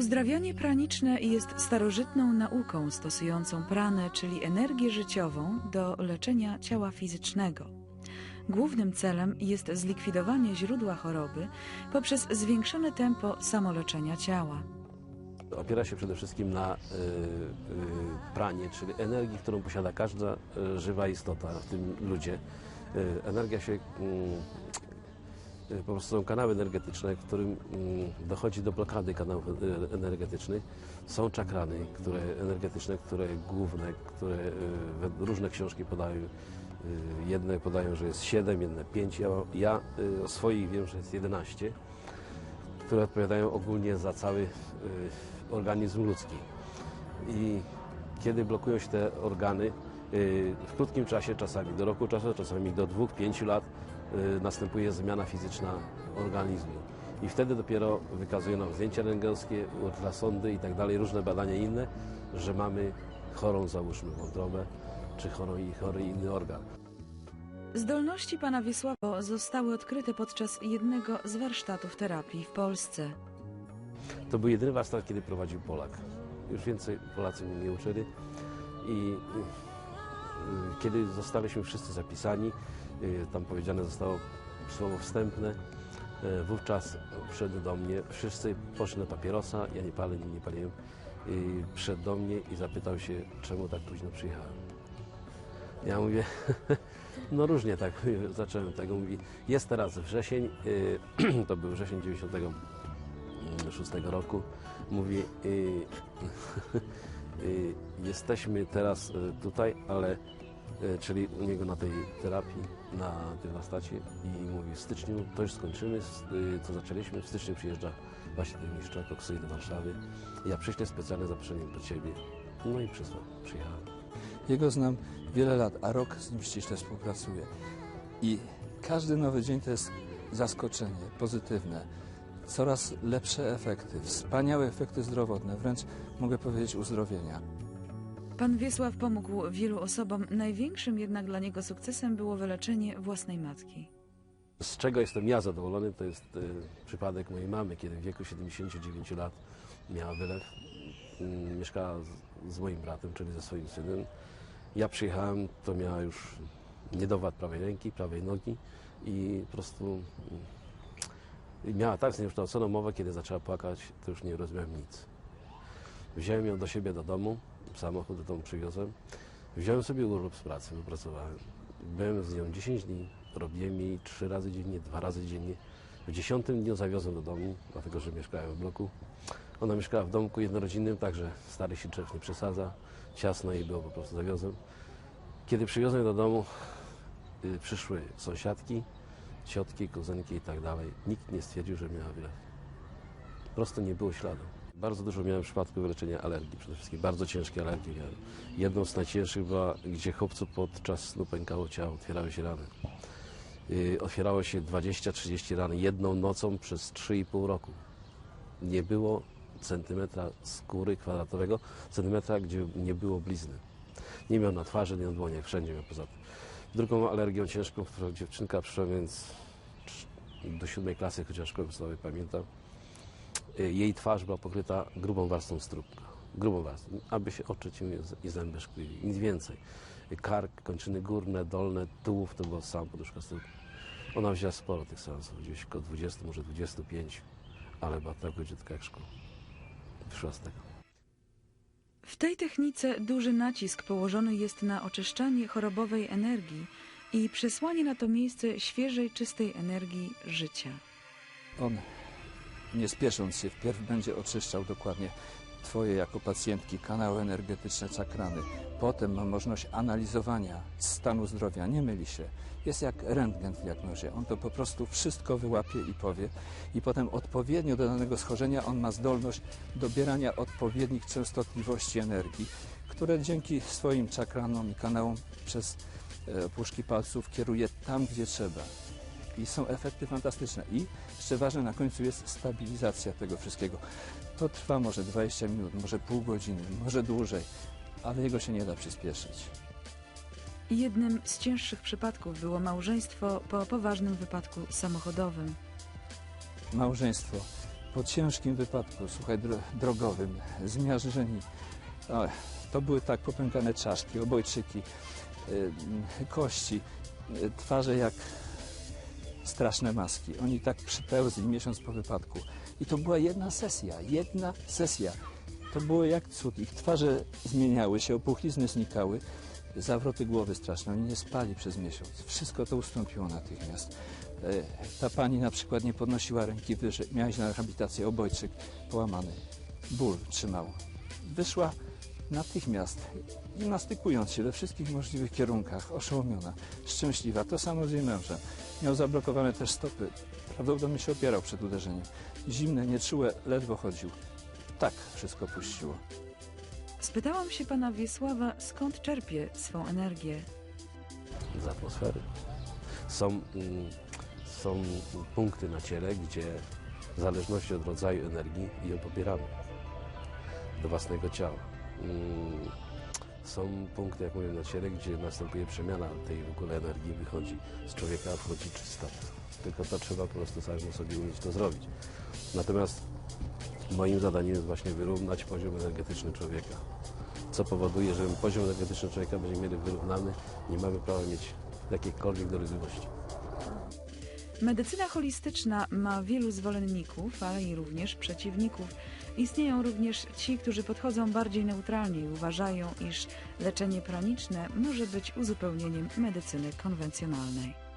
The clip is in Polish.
Uzdrawianie praniczne jest starożytną nauką stosującą pranę, czyli energię życiową, do leczenia ciała fizycznego. Głównym celem jest zlikwidowanie źródła choroby poprzez zwiększone tempo samoleczenia ciała. Opiera się przede wszystkim na y, y, pranie, czyli energii, którą posiada każda y, żywa istota, w tym ludzie. Energia się, mm, po prostu są kanały energetyczne, którym mm, dochodzi do blokady kanałów y, energetycznych. Są czakrany, które energetyczne, które główne, które we- różne książki podają. Jedne podają, że jest 7, jedne 5. Ja, ja o swoich wiem, że jest 11 które odpowiadają ogólnie za cały organizm ludzki. I kiedy blokują się te organy, y, w krótkim czasie, czasami do roku czasu, czasami do dwóch, pięciu lat, y, następuje zmiana fizyczna organizmu. I wtedy dopiero wykazują nam zdjęcia rentgenskie, ultrasondy i tak dalej, różne badania inne, że mamy chorą, załóżmy, wątrobę, czy chorą i chory inny organ. Zdolności pana Wiesława zostały odkryte podczas jednego z warsztatów terapii w Polsce. To był jedyny warsztat, kiedy prowadził Polak. Już więcej Polacy mnie nie uczyli. I y, kiedy zostaliśmy wszyscy zapisani, y, tam powiedziane zostało słowo wstępne, y, wówczas wszedł do mnie, wszyscy poszli na papierosa, ja nie palę, nie, paliłem, i wszedł do mnie i zapytał się, czemu tak późno przyjechałem. Ja mówię, no różnie tak, zacząłem tego, mówi, jest teraz wrzesień, to był wrzesień 96 roku, mówi, y, y, jesteśmy teraz y, tutaj, ale, czyli u niego na tej terapii, na tym warsztacie i mówi, w styczniu to już skończymy, co zaczęliśmy, w styczniu przyjeżdża właśnie ten mistrz Koksy do Warszawy, ja przyślę specjalne zaproszenie do Ciebie, no i przysłał, przyjechałem. Jego znam wiele lat, a rok z nim ściśle współpracuję. I każdy nowy dzień to jest zaskoczenie, pozytywne. Coraz lepsze efekty, wspaniałe efekty zdrowotne, wręcz mogę powiedzieć uzdrowienia. Pan Wiesław pomógł wielu osobom, największym jednak dla niego sukcesem było wyleczenie własnej matki. Z czego jestem ja zadowolony, to jest y, przypadek mojej mamy, kiedy w wieku 79 lat miała wylew. Mm, mieszkała z, z moim bratem, czyli ze swoim synem. Ja przyjechałem, to miała już niedowład prawej ręki, prawej nogi i po prostu mm, i miała tak zniekształconą mowę, kiedy zaczęła płakać, to już nie rozumiałem nic. Wziąłem ją do siebie do domu, samochód do domu przywiozłem. Wziąłem sobie urlop z pracy, wypracowałem. Byłem z nią 10 dni, robiłem jej 3 razy dziennie, 2 razy dziennie. W dziesiątym dniu zawiozłem do domu, dlatego że mieszkałem w bloku. Ona mieszkała w domku jednorodzinnym, także stary się nie przesadza. Ciasno jej było, po prostu zawiozłem. Kiedy przywiozłem do domu, y, przyszły sąsiadki, ciotki, kuzynki i tak dalej. Nikt nie stwierdził, że miała wylew. Po prostu nie było śladu. Bardzo dużo miałem przypadków wyleczenia alergii, przede wszystkim bardzo ciężkie alergie miałem. Jedną z najcięższych była, gdzie chłopcu podczas snu pękało ciało, otwierały się rany. Yy, otwierało się 20-30 ran jedną nocą przez 3,5 roku. Nie było centymetra skóry kwadratowego, centymetra, gdzie nie było blizny. Nie miał na twarzy, nie na dłoniach, wszędzie miał poza tym. Drugą alergią ciężką, którą dziewczynka przyszła, więc do siódmej klasy, chociaż szkoły podstawowej pamiętam, y, jej twarz była pokryta grubą warstwą strupka. Grubą warstwą, aby się oczy i zęby szkliwi. Nic więcej. Kark, kończyny górne, dolne, tułów to była sama poduszka strupka. Ona wzięła sporo tych seansów, gdzieś około 20, może 25, ale była tak godziutka jak szkoła. Wyszła z tego. W tej technice duży nacisk położony jest na oczyszczanie chorobowej energii i przesłanie na to miejsce świeżej, czystej energii życia. On, nie spiesząc się, wpierw będzie oczyszczał dokładnie Twoje jako pacjentki kanały energetyczne, czakrany. Potem ma możliwość analizowania stanu zdrowia, nie myli się. Jest jak rentgen w diagnozie. On to po prostu wszystko wyłapie i powie. I potem odpowiednio do danego schorzenia on ma zdolność dobierania odpowiednich częstotliwości energii, które dzięki swoim czakranom i kanałom przez e, puszki palców kieruje tam, gdzie trzeba i są efekty fantastyczne. I jeszcze ważne na końcu jest stabilizacja tego wszystkiego. To trwa może 20 minut, może pół godziny, może dłużej, ale jego się nie da przyspieszyć. Jednym z cięższych przypadków było małżeństwo po poważnym wypadku samochodowym. Małżeństwo po ciężkim wypadku, słuchaj, dro, drogowym, zmiażdżeni. O, to były tak popękane czaszki, obojczyki, y, kości, y, twarze jak straszne maski. Oni tak przypełzli miesiąc po wypadku. I to była jedna sesja, jedna sesja. To było jak cud. Ich twarze zmieniały się, opuchlizny znikały, zawroty głowy straszne. Oni nie spali przez miesiąc. Wszystko to ustąpiło natychmiast. E, Ta pani na przykład nie podnosiła ręki wyżej. Miała na rehabilitację, obojczyk połamany. Ból trzymał. Wyszła natychmiast, gimnastykując się we wszystkich możliwych kierunkach, oszołomiona, szczęśliwa. To samo z jej mężem. Miał zablokowane też stopy. Prawdopodobnie się opierał przed uderzeniem. Zimne, nieczułe, ledwo chodził. Tak wszystko puściło. Spytałam się pana Wiesława, skąd czerpie swą energię. z atmosfery. Są, mm, są punkty na ciele, gdzie w zależności od rodzaju energii ją pobieramy do własnego ciała. Są punkty, jak mówię, na ciele, gdzie następuje przemiana tej w ogóle energii, wychodzi z człowieka, wchodzi czysta. Tylko to trzeba po prostu samemu sobie umieć to zrobić. Natomiast moim zadaniem jest właśnie wyrównać poziom energetyczny człowieka. Co powoduje, że poziom energetyczny człowieka będzie mieli wyrównany, nie mamy prawa mieć jakiejkolwiek dolegliwości. Medycyna holistyczna ma wielu zwolenników, ale i również przeciwników. Istnieją również ci, którzy podchodzą bardziej neutralnie i uważają, iż leczenie praniczne może być uzupełnieniem medycyny konwencjonalnej.